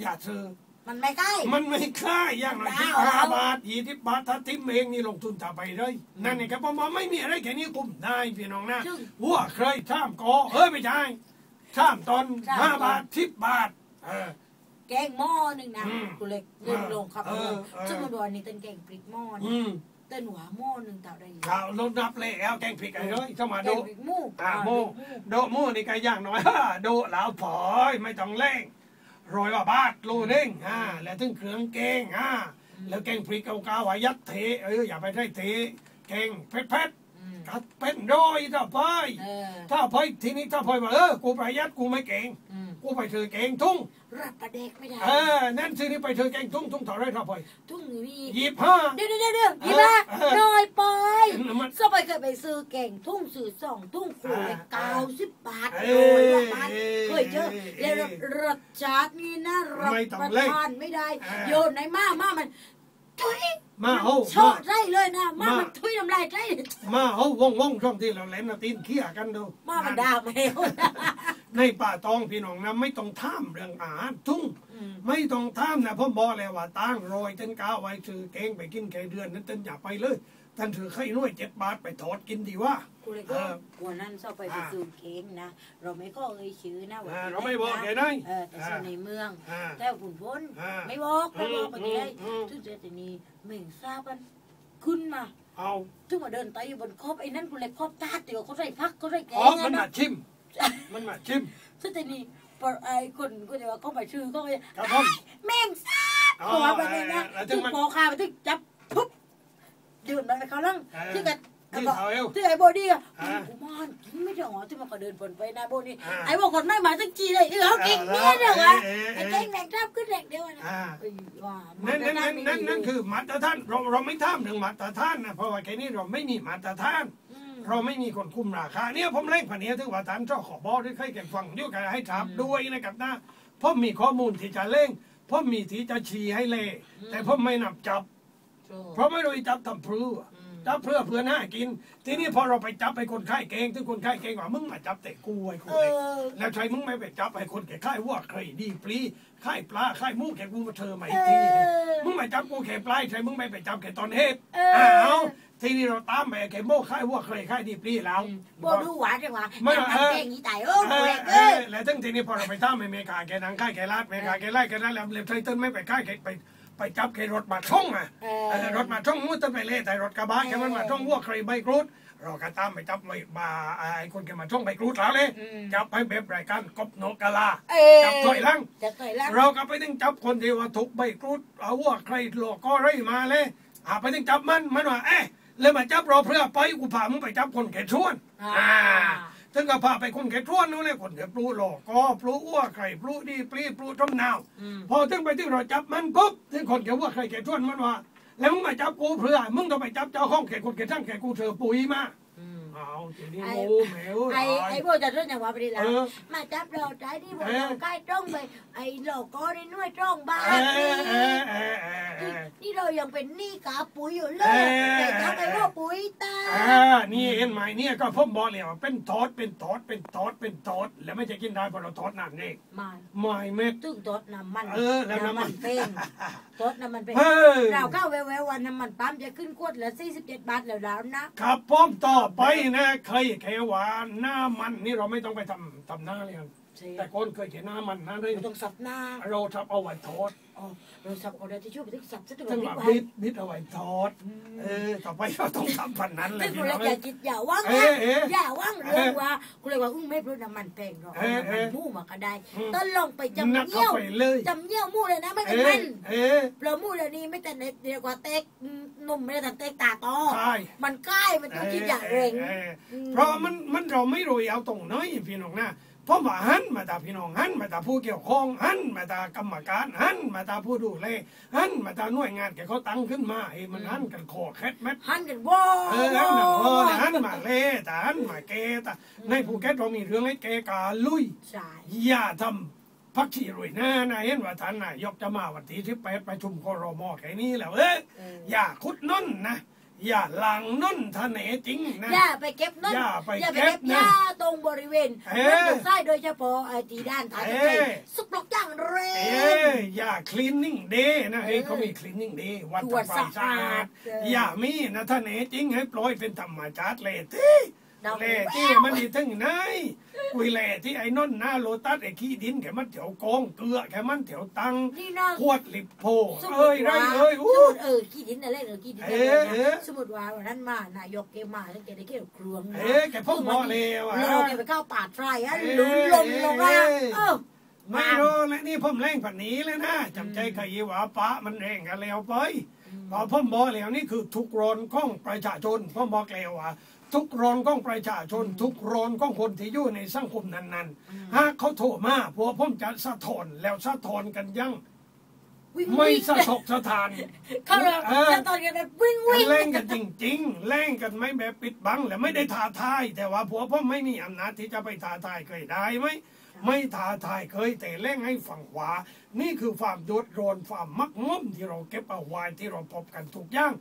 อย่าซื้อมันไม่ใกล้มันไม่ค่าอย่างหน่อยดาที่วห้าเอาบาทยี่สิบบาทถ้าทิมเองนี่ลงทุนต่อไปเลย นั่นเองครับผมว่าไม่มีอะไรแค่นี้กุมได้พี่น้องนะซึ่งวัวเคยท่ามกอเอ้ยไม่ใช่ท่ามตอนท่ามห้าตอนบาทสิบบาท เออแกงหม้อหนึ่งนะอืมกูเลยเดินลงครับเออเออซึ่งมันบอกว่านี่เต้นแกงพริกหม้ออืนี่มเต้นหัวหม้อหนึ่งเต่าได้ข่าวลดนับเลยแล้วแกงพริกไอ้เลยเข้ามาแกดูงพริกหมูอ่าโมโดโมนี่ก็ย่างน้อยโดเหลาผอยไม่ต้องเล่ง โรยว่าบาทโลนึงอ่าแล้วถึงเครื่องแกงอ่าแล้วแกงพริกเอากาวายัดเทเอออย่าไปได้เทแกงเผ็ดเผ็ดอืมๆกัดเป็นร้อยถ้าไปเออถ้าไปทีนี้ถ้าไปว่าเออกูประหยัดกูไม่เก่งอืมกูไปถือแกงทุ่งรับประเด็กไม่ได้เออนั่นทีนี้ไปถือแกงทุ่งทุ่งเท่าไรถ้าไปทุ่งมียี่สิบห้าเดี๋ยวเดี๋ยวเดี๋ยวพี่มาเออน้อยไปมันสมัยเคยไปซื้อแกงทุ่งซื้อสองทุ่งขวดอ่าเก้าสิบบาทเอ้โดยยละบาท เคยเจอเอ้แล้วยรสชาตินี่นะรับไม่ต้องประเล่นทานไม่ได้อ่าโยนในมามามันทุยมาเอาชอมาดได้เลยนะมามามันทุยน้ำลายได้มาเอาว่องว่องช่องที่เราเล่นเราตีนเขี้ยกันดูมามันด่าแมว ในป่าตองพี่น้องนะไม่ต้องท่ามเรื่องอาหารทุ่งอืมไม่ต้องท่ามนะพ่อบอกเลยว่าตั้งโรยเต้นก้าวไว้ซื้อเก่งไปกินแค่เดือนนั้นเต้นอย่าไปเลยท่านถือไข่น้อยเจ็ดบาทไปทอดกินดีว่ากูเลยเอก็อวันนั้นชอบไปอ่าซื้อเค้กนะ เราไม่ก็เอ่ยชื่อนะว่อ่าที่เราไม่บอกหนแกได้เออแต่ซื้อในเมืองอ่าแต่ขุนพ้นอ่าไม่บอกไม่บอกอืมไปที่ได้อืมทุกเจตนีเหม่งทราบกันขึ้นมาเอาถึงมาเดินไต่อยู่บนคอบไอ้นั่นกูเลยคอบตาเตียวเขาใส่พักเขาใส่แกอ๋องมันนะมาชิม มันมาชิมซึ่งแต่นี่พอไอ้คนก็จะว่าเขาไปชื่อเขาไปครับผมแม่งทราบอ๋อเขาว่าไปเลยนะเออแล้วถึถึงงมันพอคาไปถึงจับปุ๊บเดินมาไปเขาลังเออที่กันที่เขาเอวที่ไอ้โบดี้อะอ่ากูมันกินไม่ได้หรอที่มันก็เดินบนไปหน้าโบดี้อ่าไอ้บอกคนไม่มาสักทีเลยเออเขาเก่งเนี่ยเดี๋ยววะเออเออไอ้เก่งแม่งทราบขึ้นแหลกเดียวนะอ่าเอ้ยว่านั่นนั่นนั่นนั่นนั่นอคือมาตรฐานเราเราไม่ท่ามถึงมาตรฐานนะเพราะว่าแค่นี้เราไม่มีมาตรฐาน มเราไม่มีคนคุมราคาเนี่ยผมเล่นผ่านนี้ถึงว่าฐานเจ้าขอบอที่เคยแก่ฟังด้วยกันให้ถามด้วยนะครับนะผมมีข้อมูลที่จะเล่งผมมีที่จะชี้ให้เล่แต่ผมไม่นับจับ เพราะไม่รู้จับทำพลืออืมจับเพื่อเพื่อหน้ากิน ทีนี้พอเราไปจับไปคนไข้เก่งที่คนไข้เก่งว่ามึงมาจับแต่กูไอ้กูเอเองอแล้วใครมึงไม่ไปจับไอ้คนแก่ไข้วัวใครดีปลีไข้ปลาไข้หมูแก่กูมาเธอมาอีกทีเออมึงไม่จับกูแก่ปลายใครมึงไม่ไปจับแก่ตอนเฮ็ดเอออ้าว ทีนี้เราตามไปแก่โม่ไข้วัวใครไข้ดีปลีแล้วโบดูหวานจังหวะไม่ยังเออทำเก่งอีไตเออเอกูอเองเอเอออแล้วทั้งทีนี้พอเราไปตามอเมริกาแกนังไข้แกลาดอเมริกาแกไล่แกไล่แล้วเลฟไทเติ้ลไม่ไปไข้แกไปไปจับแกรถมาช่องอะเอเอออรถมาช่องมุดต้นไปเล่แต่รถกระบะแกมันมาช่องวัวใครใบกรูดเราก็ตามไปจับไปมาไอ้คนแกมาช่องใบกรูดแล้วเลยอืมจับไปแบบรายการกบโนกาลาเออจับถอยหลังจับถอยหลังเราก็ไปถึงจับคนที่ว่าถูกใบกรูดเอาวัวใครหลอกก็ไรมาเลยอ่าไปถึงจับมันมันว่าเอ๊ะ เลยมาจับเราเพื่อไปกูพามึงไปจับคนแก่ชวนอ่าถึงก็พาไปคนแก่ชวนนู้นเลยคนแก่ปลูหลอกก็ปลูอ้วใครปลูดีปลีปลูต้มนาวอืมพอถึงไปที่เราจับมันปุ๊บถึงคนแก่ว่าใครแก่ชวนมันว่าแล้วมึงมาจับกูเพื่อมึงต้องไปจับเจ้าห้องแก่คนแก่ช่างแก่กูเธอปุ๋ยมาอืม เอาทีนี้ไอ้โง่แมวไอ้ตายไอ้พวกจะเรื่องอย่างว่าไปดีแล้เอวอมาจับเราใจที่บนเออเราใกล้ตรงไปไอ้โลโก้นี่น้วยตรงบ้าเอนอเออเออเออเออนี่เรายังเป็นหนี้กาปุ๋ยอยู่เลเอยอแต่จับไอ้พวกปุ๋ยตา อ่านี่เห็นไหมเนี่ยก็ผมบอกเลยว่าเป็นทอดเป็นทอดเป็นทอดเป็นทอดแล้วไม่จะกินได้เพราะเราทอดนานเองมาไม่เม็ดตึ้งตดน้ำมันเออแล้วน้ำมันเป็นตดน้ำมันเป็นเฮ้ยเราเข้าแววๆวันน้ำมันปั๊มจะขึ้นขวดละ47บาทแล้วแล้วนะครับผมต่อไปนะเคยแค่ว่าหน้ามันนี่เราไม่ต้องไปทำทำหน้าเลยครับ แต่คนเคยเขียนหน้ามันนะเลยเราต้องสับหน้า เราทับเอาไว้ทอดอ๋อเราสับเอาได้ที่ช่วยไปถึงสับซะตัวถึงนิดว่าไว้บิดบิดเอาไว้ทอดเออต่อไปเราต้องทำพันนั้นเลแต่ยกูพี่เลน้ยองอย่าคิดอย่าว่างเอ๊ะเอ๊ะอย่าว่างเรื่องว่ากูเลยว่าอุ้งไม่รู้น้ำมันแพงหรอกเอ๊ะน้ำเอ๊ะมันหมู่มาก็ได้อืมต้นลงไปจำนักเยี่เข้ายวไปเลยจำเยี่ยวหมู่เลยนะไม่เป็นเอ๊ะมันเอ๊ะเราหมู่เดี๋ยวนี้ไม่แต่เน็ตเดียวกว่าเต็กหนุ่มไม่ได้แต่เต็กตาโตใช่มันใกล้มันต้องคิดอย่างเร่งออออเพราะมันมันเราไม่รู้เอาตรงน้อยพี่น้องนะ เพราะว่าหันมาตาพี่น้องหันมาตาผู้เกี่ยวข้องหันมาตากรรมการหันมาตาผู้ดูแลหันมาตาหน่วยงานแกเขาตั้งขึ้นมาเอ้มันหันกันคอแคทแมทหันกันว้าเออแล้วนะพอนะหันมาเล่แต่หันมาเกแต่ในภูเก็ตเรามีเรื่องให้แกกาลุยใช่อย่าทำพักที่รวยหน้านะเห็นว่าท่านนายกจะมาวันที่ที่ไปประชุมครมแค่นี้แหล้วเอ้ยเอออย่าคุดน้นนะ อย่าหลังน้นทะเนจริงนะ อย่าไปเก็บนั่นอย่าไปอย่าไปเก็เก็บบนะหญ้าตรงบริเวณเอ๊ะนั่นถูกใต้โดยเฉพาะไอ้ตีด้านท้ายเอ๊ะใจสุกปลอกย่างเรเอ้งยอย่าคลีนนิ่งเดย์นะเฮ้ยเออเขามีคลีนนิ่งเดย์วันตรวจทำความสะอาดสะอาดเอออย่ามีนะท่านเอ๋จริงให้ปล่อยเป็นธรรมชาติเลยที่ ดาวเล่ที่มันดีถึงไหนกุยเล่ที่ไอ้นนหน้าโลตัสไอ้ขี้ดินแกมันแถวกองเกลือแกมันแถวตังนี่นะขวดลิบโพสมมุเอ้ยติไรว่าเอ้ยสอู้มมุติเออขี้ดินอะไรเออขี้ดินอะไรเอ๊ะเอ๊ะนะสมมติว่าวันนั้นมานายกแกมาแล้วแกได้เกี่ยวเครื่องนะเอ๊ะแกพ่อหมอเลวอะเราแกไปเข้าป่าไทรอะเอ๊ะหลุนลมลงอะเอ๊ะเออไม่รู้แล้วนี่ผมแรงผันนี้เลยนะจำใจขยีว่าปะมันแรงกันแล้วไปพอพ่อบอกแล้วนี่คือทุกรอนของประชาชนพ่อบอกแล้วว่า ทุกรอนของประชาชน ทุกรอนของคนที่อยู่ในสังคมนั้นๆหากเขาโทรมาพวกผมจะสะท้อนแล้วสะท้อนกันยังวิ่งไม่วิ่งสะทกสะทานเขาเลยเออจะตอนกันวิ่งวิ่งแล่งกันจริงๆแล่งกันไม่แบบปิดบัง และไม่ได้ท้าทาย แต่ว่าผัวผมไม่มีอำนาจที่จะไปท้าทายเคยได้ไหมไม่ท้าทายเคย แต่แล่งให้ฝั่งขวา นี่คือความโดดร้อนความมักม่อมที่เราเก็บเอาไว้ที่เราพบกันทุกอย่าง